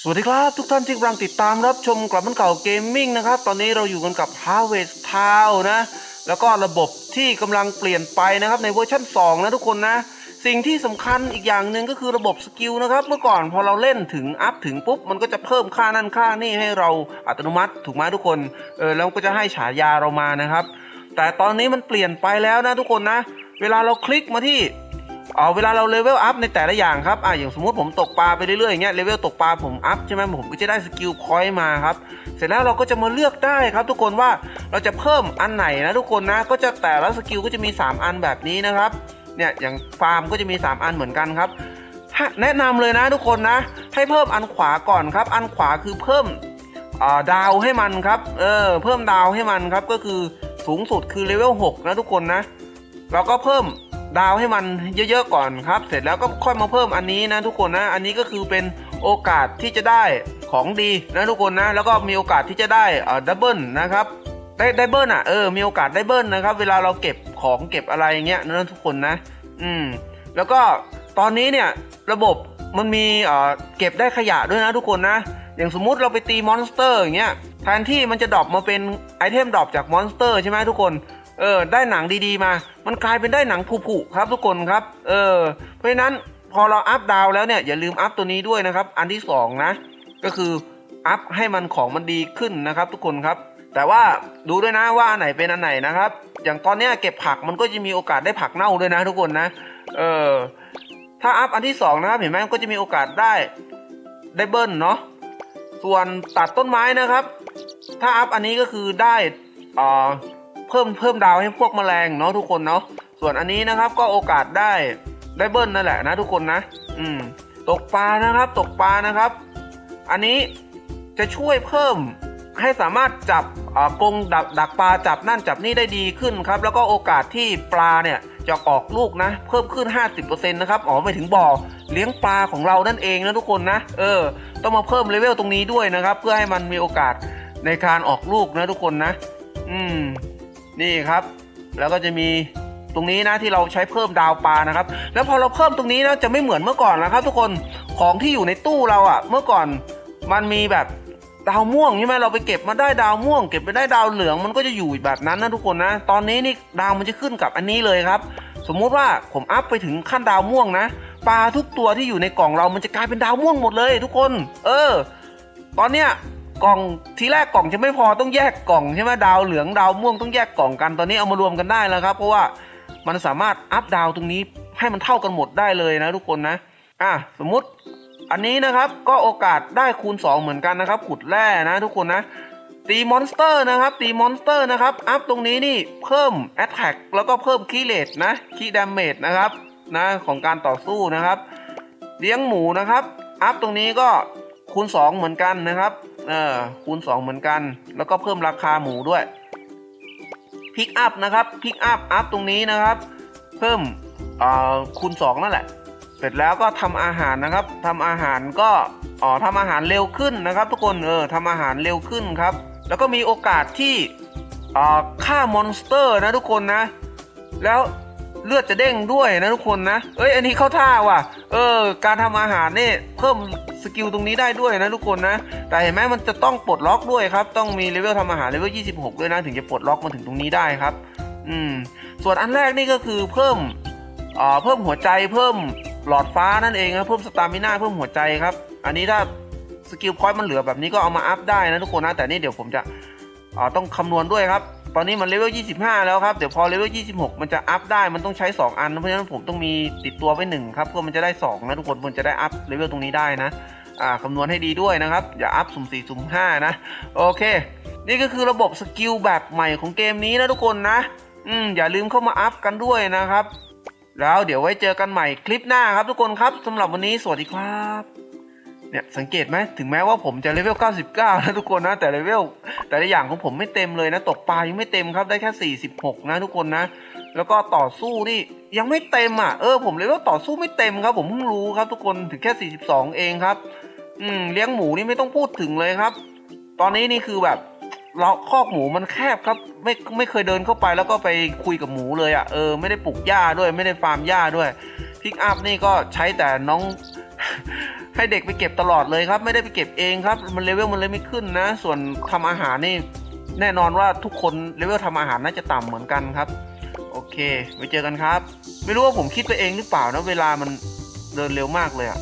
สวัสดีครับทุกท่านที่กำลังติดตามรับชมกลับมันเก่าเกมมิ่งนะครับ ตอนนี้เราอยู่กันกับ Harvest Town นะ แล้วก็ระบบที่กำลังเปลี่ยนไปนะครับในเวอร์ชัน2 นะทุกคนนะ สิ่งที่สำคัญอีกอย่างหนึ่งก็คือระบบสกิลนะครับ เมื่อก่อนพอเราเล่นถึงอัพถึงปุ๊บ มันก็จะเพิ่มค่านั่นค่านี่ให้เราอัตโนมัติถูกไหมทุกคนเออแล้วก็จะให้ฉายาเรามานะครับ แต่ตอนนี้มันเปลี่ยนไปแล้วนะทุกคนนะ เวลาเราคลิกมาที่ เอาเวลาเราเลเวลอัพในแต่ละอย่างครับอะอย่างสมมติผมตกปลาไปเรื่อยๆอย่างเงี้ยเลเวลตกปลาผมอัพใช่ไหมผมก็จะได้สกิลพอยต์มาครับเสร็จแล้วเราก็จะมาเลือกได้ครับ ทุกคนว่าเราจะเพิ่มอันไหนนะทุกคนนะก็จะแต่ละสกิลก็จะมี 3 อันแบบนี้นะครับเนี่ยอย่างฟาร์มก็จะมี 3 อันเหมือนกันครับแนะนำเลยนะทุกคนนะ ให้เพิ่มอันขวาก่อนครับ อันขวาคือเพิ่มาดาวให้มันครับเออเพิ่มดาวให้มันครับก็คือสูงสุดคือเลเวล6นะทุกคนนะเราก็เพิ่ม ดาวให้มันเยอะๆก่อนครับ เสร็จแล้วก็ค่อยมาเพิ่มอันนี้นะทุกคนนะ อันนี้ก็คือเป็นโอกาสที่จะได้ของดีนะทุกคนนะ แล้วก็มีโอกาสที่จะได้เอ่อดับเบิลนะครับได้ได้เบิลอะเออมีโอกาสได้เบิลนะครับ เวลาเราเก็บของเก็บอะไรเงี้ยนะทุกคนนะ อืม แล้วก็ตอนนี้เนี่ยระบบมันมีเอ่อเก็บได้ขยะด้วยนะทุกคนนะ อย่างสมมุติเราไปตีมอนสเตอร์อย่างเงี้ยแทนที่มันจะดรอปมาเป็นไอเทมดรอปจากมอนสเตอร์ใช่ไหมทุกคน เออได้หนังดีๆมา มันกลายเป็นได้หนังผุๆครับทุกคนครับ เออ เพราะฉะนั้นพอเราอัพดาวแล้วเนี่ยอย่าลืมอัพตัวนี้ด้วยนะครับ อันที่สองนะ ก็คืออัพให้มันของมันดีขึ้นนะครับทุกคนครับ แต่ว่าดูด้วยนะว่าอันไหนเป็นอันไหนนะครับ อย่างตอนนี้เก็บผักมันก็จะมีโอกาสได้ผักเน่าด้วยนะทุกคนนะ เออถ้าอัพอันที่สองนะครับเห็นไหมมันก็จะมีโอกาสได้ได้เบิ้ลเนาะส่วนตัดต้นไม้นะครับ ถ้าอัพอันนี้ก็คือได้อ่อ เพิ่มเพิ่มดาวให้พวกแมลงเนาะทุกคนเนาะส่วนอันนี้นะครับก็โอกาสได้ได้เบิ้ลนั่นแหละนะทุกคนนะอืมตกปลานะครับตกปลานะครับ อันนี้จะช่วยเพิ่มให้สามารถจับอ่อกรงดักดักปลาจับนั่นจับนี่ได้ดีขึ้นครับ แล้วก็โอกาสที่ปลาเนี่ยจะออกลูกนะ เพิ่มขึ้น 50%นะครับอ๋อไปถึงบ่อเลี้ยงปลาของเรานั่นเองนะทุกคนนะ เออ ต้องมาเพิ่มเลเวลตรงนี้ด้วยนะครับ เพื่อให้มันมีโอกาสในการออกลูกนะทุกคนนะ อืม นี่ครับ แล้วก็จะมีตรงนี้นะที่เราใช้เพิ่มดาวปลานะครับ แล้วพอเราเพิ่มตรงนี้นะจะไม่เหมือนเมื่อก่อนนะครับ ทุกคนของที่อยู่ในตู้เราอะ่ะเมื่อก่อนมันมีแบบดาวม่วงใช่ไหมเราไปเก็บมาได้ดาวม่วง เก็บไปได้ดาวเหลืองมันก็จะอยู่แบบนั้นนะทุกคนนะ ตอนนี้นี่ดาวมันจะขึ้นกับอันนี้เลยครับ สมมุติว่าผมอัพไปถึงขั้นดาวม่วงนะปลาทุกตัวที่อยู่ในกล่องเรามันจะกลายเป็นดาวม่วงหมดเลย ทุกคน เออ ตอนเนี้ย กล่องทีแรกกล่องจะไม่พอต้องแยกกล่องใช่ไหมดาวเหลืองดาวม่วงต้องแยกกล่องกันตอนนี้เอามารวมกันได้แล้วครับ เพราะว่ามันสามารถอัพดาวตรงนี้ให้มันเท่ากันหมดได้เลยนะทุกคนนะอะสมมุติอันนี้นะครับก็โอกาสได้คูณ 2 เหมือนกันนะครับขุดแร่นะทุกคนนะตีมอนสเตอร์นะครับตีมอนสเตอร์นะครับอัพตรงนี้นี่เพิ่มแอตแทกแล้วก็เพิ่มคีเลตนะคีดามเมจนะครับนะของการต่อสู้นะครับ เลี้ยงหมูนะครับ อัพตรงนี้ก็คูณ 2 เหมือนกันนะครับ เออคูณ 2 เหมือนกัน แล้วก็เพิ่มราคาหมูด้วยพิกอัพนะครับพิกอัพอัพตรงนี้นะครับ เพิ่มเอ่อคูณ 2 นั่นแหละ เสร็จแล้วก็ทำอาหารนะครับทำอาหารก็อ๋อทำอาหารเร็วขึ้นนะครับ ทุกคนเออทำอาหารเร็วขึ้นครับ แล้วก็มีโอกาสที่เอ่อฆ่ามอนสเตอร์นะทุกคนนะ แล้วเลือดจะเด้งด้วยนะทุกคนนะ เอ้ยอันนี้เข้าท่าว่ะ เออ การทำอาหารนี่เพิ่ม สกิลตรงนี้ได้ด้วยนะทุกคนนะ แต่เห็นไหมมันจะต้องปลดล็อกด้วยครับ ต้องมีเลเวลทำอาหารเลเวล 26 ด้วยนะ ถึงจะปลดล็อกมาถึงตรงนี้ได้ครับ อืม ส่วนอันแรกนี่ก็คือเพิ่มเอ่อเพิ่มหัวใจเพิ่มหลอดฟ้านั่นเองครับ เพิ่มสตามิน่าเพิ่มหัวใจครับ อันนี้ถ้าสกิลพอยต์มันเหลือแบบนี้ก็เอามาอัพได้นะทุกคนนะ แต่นี่เดี๋ยวผมจะอ่อต้องคำนวณด้วยครับ ตอนนี้มันเลเวล 25 แล้วครับ เดี๋ยวพอเลเวล 26 มันจะอัพได้ มันต้องใช้ 2 อัน เพราะฉะนั้นผมต้องมีติดตัวไว้หนึ่งครับเพื่อมันจะได้ 2 นะทุกคน มันจะได้อัพเลเวลตรงนี้ได้นะ อ่าคำนวณให้ดีด้วยนะครับ อย่าอัพสุ่ม4สุ่ม5นะ โอเค นี่ก็คือระบบสกิลแบบใหม่ของเกมนี้นะทุกคนนะ อืม อย่าลืมเข้ามาอัพกันด้วยนะครับ แล้วเดี๋ยวไว้เจอกันใหม่คลิปหน้าครับทุกคนครับสำหรับวันนี้สวัสดีครับ เนี่ยสังเกตไหมถึงแม้ว่าผมจะเลเวล 99 นะทุกคนนะ แต่เลเวลแต่ละอย่างของผมไม่เต็มเลยนะ ตกปลายังไม่เต็มครับได้แค่ 46 นะทุกคนนะ แล้วก็ต่อสู้นี่ยังไม่เต็มอะเออผมเลเวลต่อสู้ไม่เต็มครับ ผมเพิ่งรู้ครับทุกคนถึงแค่ 42 เองครับ อืมเลี้ยงหมูนี่ไม่ต้องพูดถึงเลยครับ ตอนนี้นี่คือแบบเราคอกหมูมันแคบครับไม่ไม่เคยเดินเข้าไปแล้วก็ไปคุยกับหมูเลยอะ่ะเออไม่ได้ปลูกหญ้าด้วยไม่ได้ฟาร์มหญ้าด้วยพิกอัพนี่ก็ใช้แต่น้อง ให้เด็กไปเก็บตลอดเลยครับ ไม่ได้ไปเก็บเองครับ มันเลเวลมันเลยไม่ขึ้นนะ ส่วนทำอาหารนี่แน่นอนว่าทุกคนเลเวลทำอาหารน่าจะต่ำเหมือนกันครับ โอเคไว้เจอกันครับ ไม่รู้ว่าผมคิดไปเองหรือเปล่านะเวลามันเดินเร็วมากเลยอะ